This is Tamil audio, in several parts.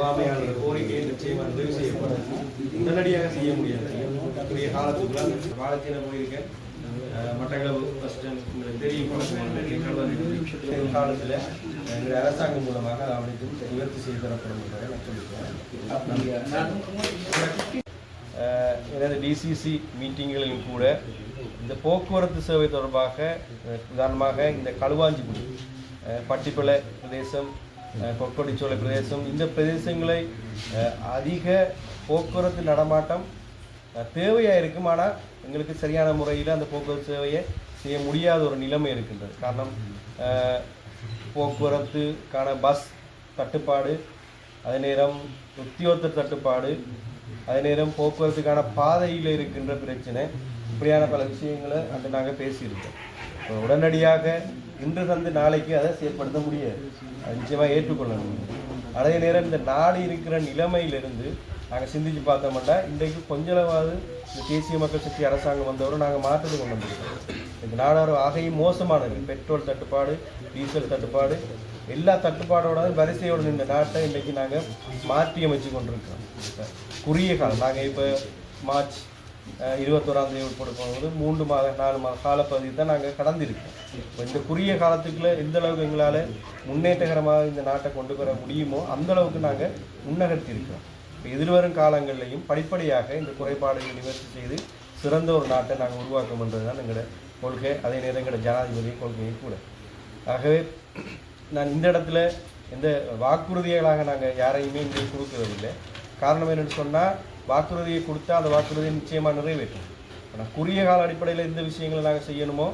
முகாமையாளர் கோரிக்கையை நிச்சயம் நிறைவு செய்யப்படும். உடனடியாக செய்ய முடியாது. உரிய காலத்துக்குள்ள வாழத்தின போயிருக்கேன். மட்டக்களவு பஸ் ஸ்டாண்ட் உங்களுக்கு தெரியும். காலத்தில் எங்களுடைய அரசாங்கம் மூலமாக அனைத்தும் நிவர்த்தி செய்து தரப்படும் என்பதை நான் சொல்லிக்கிறேன். எனது டிசிசி மீட்டிங்களிலும் கூட இந்த போக்குவரத்து சேவை தொடர்பாக உதாரணமாக இந்த களுவாஞ்சிக்குடி அஹ், பட்டிப்பளை பிரதேசம் கொக்கடிச்சோலை பிரதேசம். இந்த பிரதேசங்களை அதிக போக்குவரத்து நடமாட்டம் தேவையாக இருக்கும் ஆனால் எங்களுக்கு சரியான முறையில் அந்த போக்குவரத்து சேவையை செய்ய முடியாத ஒரு நிலைமை இருக்கின்றது. காரணம் போக்குவரத்துக்கான பஸ் தட்டுப்பாடு அதே நேரம் உத்தியோகத்தர் தட்டுப்பாடு அதே நேரம் போக்குவரத்துக்கான பாதையில் இருக்கின்ற பிரச்சனை. இப்படியான பல விஷயங்களை அங்கே நாங்கள் பேசியிருக்கோம். உடனடியாக இன்று தந்து நாளைக்கு அதை செயற்படுத்த முடியாது. அது நிச்சயமாக ஏற்றுக்கொள்ளணும். அதே நேரம் இந்த நாடு இருக்கிற நிலைமையிலிருந்து நாங்கள் சிந்திச்சு பார்த்தோம்னா இன்றைக்கு கொஞ்சளவாவது இந்த தேசிய மக்கள் சக்தி அரசாங்கம் வந்தவரை நாங்கள் மாற்றத்தை கொண்டு வந்திருக்கோம். இந்த நாடு ஆகையும் மோசமானது. பெட்ரோல் தட்டுப்பாடு டீசல் தட்டுப்பாடு எல்லா தட்டுப்பாடோட வரிசையோட இந்த நாட்டை இன்றைக்கி நாங்கள் மாற்றி அமைச்சு கொண்டிருக்கிறோம் குறுகிய காலம். நாங்கள் இப்போ மார்ச் இருபத்தோராம் தேதி உட்பட போகும்போது மூன்று மாத நாலு மாத காலப்பகுதி தான் நாங்கள் கடந்திருக்கோம். இப்போ இந்த குறுகிய காலத்துக்குள்ள எந்த அளவுக்கு எங்களால் முன்னேற்றகரமாக இந்த நாட்டை கொண்டு வர முடியுமோ அந்த அளவுக்கு நாங்கள் முன்னகர்த்தி இருக்கிறோம் இப்போ எதிர்வரும் காலங்களிலையும் படிப்படியாக இந்த குறைபாடுகளை நிவர்த்தி செய்து சிறந்த ஒரு நாட்டை நாங்கள் உருவாக்கணுன்றது தான் எங்களோட கொள்கை. அதே நேரம் எங்களோட ஜனாதிபதி கொள்கையும் கூட. ஆகவே நான் இந்த இடத்துல எந்த வாக்குறுதிகளாக நாங்கள் யாரையுமே இங்கே கொடுக்கறதில்லை. காரணம் என்னென்னு சொன்னால் வாக்குறுதியை கொடுத்தா அந்த வாக்குறுதியை நிச்சயமாக நிறைவேற்றும். ஆனால் குறுகிய கால அடிப்படையில் எந்த விஷயங்களை நாங்கள் செய்யணுமோ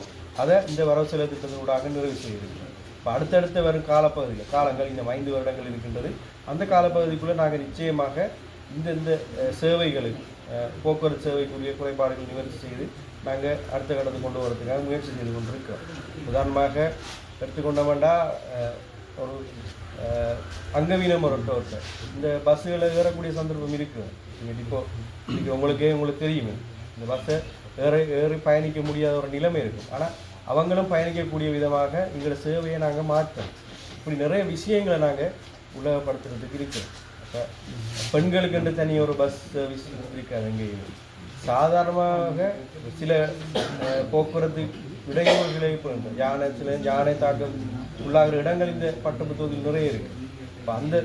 அதை இந்த வரவு செலவு திட்டத்தினூடாக நிறைவு செய்திருக்கிறோம். இப்போ அடுத்தடுத்த வரும் காலப்பகுதியில் காலங்கள் இந்த ஐந்து வருடங்கள் இருக்கின்றது. அந்த காலப்பகுதிக்குள்ளே நாங்கள் நிச்சயமாக இந்த இந்த சேவைகளுக்கு போக்குவரத்து சேவைக்குரிய குறைபாடுகள் நிவர்த்தி செய்து நாங்கள் அடுத்த கட்டத்தை கொண்டு வரதுக்காக முயற்சி செய்து கொண்டிருக்கிறோம். உதாரணமாக எடுத்துக்கொண்டோம்னா ஒரு அங்கவீனம் ஒரு ஒருத்தர் இந்த பஸ்ஸுகளில் ஏறக்கூடிய சந்தர்ப்பம் இருக்குது நீங்கள் இப்போ இன்னைக்கு உங்களுக்கே உங்களுக்கு தெரியுமே. இந்த பஸ்ஸை ஏறி ஏறி பயணிக்க முடியாத ஒரு நிலைமை இருக்கும். ஆனால் அவங்களும் பயணிக்கக்கூடிய விதமாக எங்களோட சேவையை நாங்கள் மாற்றோம் இப்படி நிறைய விஷயங்களை நாங்கள் உலகப்படுத்துறதுக்கு இருக்கிறோம் அப்போ பெண்களுக்கென்று தனி ஒரு பஸ் சர்வீஸ் இருக்காது எங்கேயும். சாதாரணமாக சில போக்குவரத்து இடையூறுகளை இப்போ யானை சில யானை தாக்கம் உள்ளாகிற இடங்கள் இந்த பட்டப்புத்தூரில் நிறைய இருக்கு. இப்போ அந்த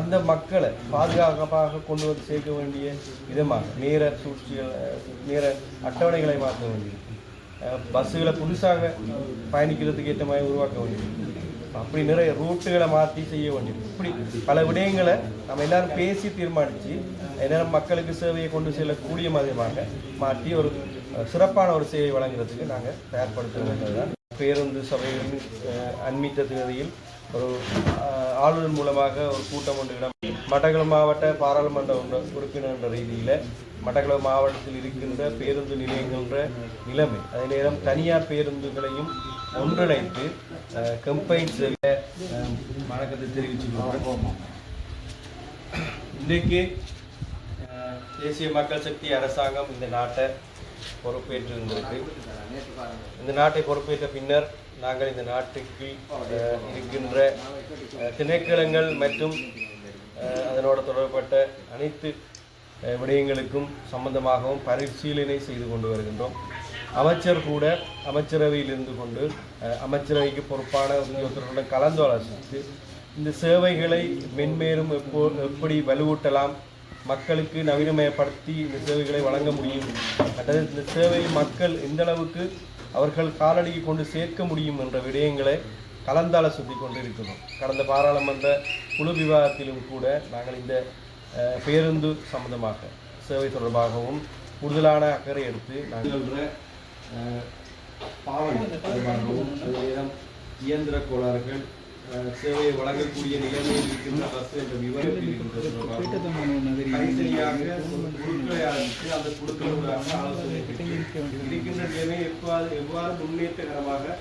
அந்த மக்களை பாதுகாப்பாக கொண்டு வந்து சேர்க்க வேண்டிய விதமாக நேர சூழ்ச்சிகள் நேர அட்டவணைகளை மாற்ற வேண்டியது. பஸ்ஸுகளை புதுசாக பயணிக்கிறதுக்கு ஏற்ற மாதிரி உருவாக்க வேண்டியது. அப்படி நிறைய ரூட்டுகளை மாற்றி செய்ய வேண்டியது. இப்படி பல விடயங்களை நம்ம எல்லாரும் பேசி தீர்மானித்து எல்லாரும் மக்களுக்கு சேவையை கொண்டு செல்லக்கூடிய மாதிரியமாக மாற்றி ஒரு சிறப்பான ஒரு சேவை வழங்குறதுக்கு நாங்கள் தயார்படுத்த வேண்டியதுதான் பேருந்து சபையின் அஹ், அண்மித்த தேதியில் ஒரு ஆளுநர் மூலமாக ஒரு கூட்டம் ஒன்று இடம் மட்டக்களப்பு மாவட்ட பாராளுமன்ற உறுப்பினர் உறுப்பினர் என்ற ரீதியில் மட்டக்களப்பு மாவட்டத்தில் இருக்கின்ற பேருந்து நிலையங்கள்ன்ற நிலைமை. அதே நேரம் தனியார் பேருந்துகளையும் ஒன்றிணைத்து கம்பைன் செய்ய அஹ், வணக்கத்தை தெரிவிச்சுக்கிறோம் இன்றைக்கு தேசிய மக்கள் சக்தி அரசாங்கம் இந்த நாட்டை பொறுப்பேற்றிருந்திருக்கு இந்த நாட்டை பொறுப்பேற்ற பின்னர் நாங்கள் இந்த நாட்டுக்கு இருக்கின்ற திணைக்களங்கள் மற்றும் அதனோடு அதனோட தொடர்பட்ட அனைத்து விடயங்களுக்கும் சம்பந்தமாகவும் பரிசீலனை செய்து கொண்டு வருகின்றோம். அமைச்சர் கூட அமைச்சரவையில் இருந்து கொண்டு அமைச்சரவைக்கு பொறுப்பான உத்தியோகத்தருடன் கலந்து ஆலோசித்து இந்த சேவைகளை மென்மேலும் எப்போ எப்படி வலுவூட்டலாம் மக்களுக்கு நவீனமயப்படுத்தி இந்த சேவைகளை வழங்க முடியும். அல்லது இந்த சேவை மக்கள் எந்த அளவுக்கு அவர்கள் காலடிக்கு கொண்டு சேர்க்க முடியும் என்ற விடயங்களை கலந்தாலோசித்து கொண்டு இருக்கிறோம் கடந்த பாராளுமன்ற குழு விவாதத்திலும் கூட நாங்கள் இந்த பேருந்து சம்பந்தமாக சேவை தொடர்பாகவும் கூடுதலான அக்கறை எடுத்து நாங்கள் பாவனை தொடர்பாகவும் இயந்திர கோளாறுகள் சேவையை வழங்கக்கூடிய நிலைமையில் இருக்கின்ற பஸ் என்ற விவரத்தில் இருக்கின்ற குழுக்களை அந்த குழுக்களோடாக ஆலோசனை இருக்கின்ற நிலைமை எவ்வாறு எவ்வாறு முன்னேற்றகரமாக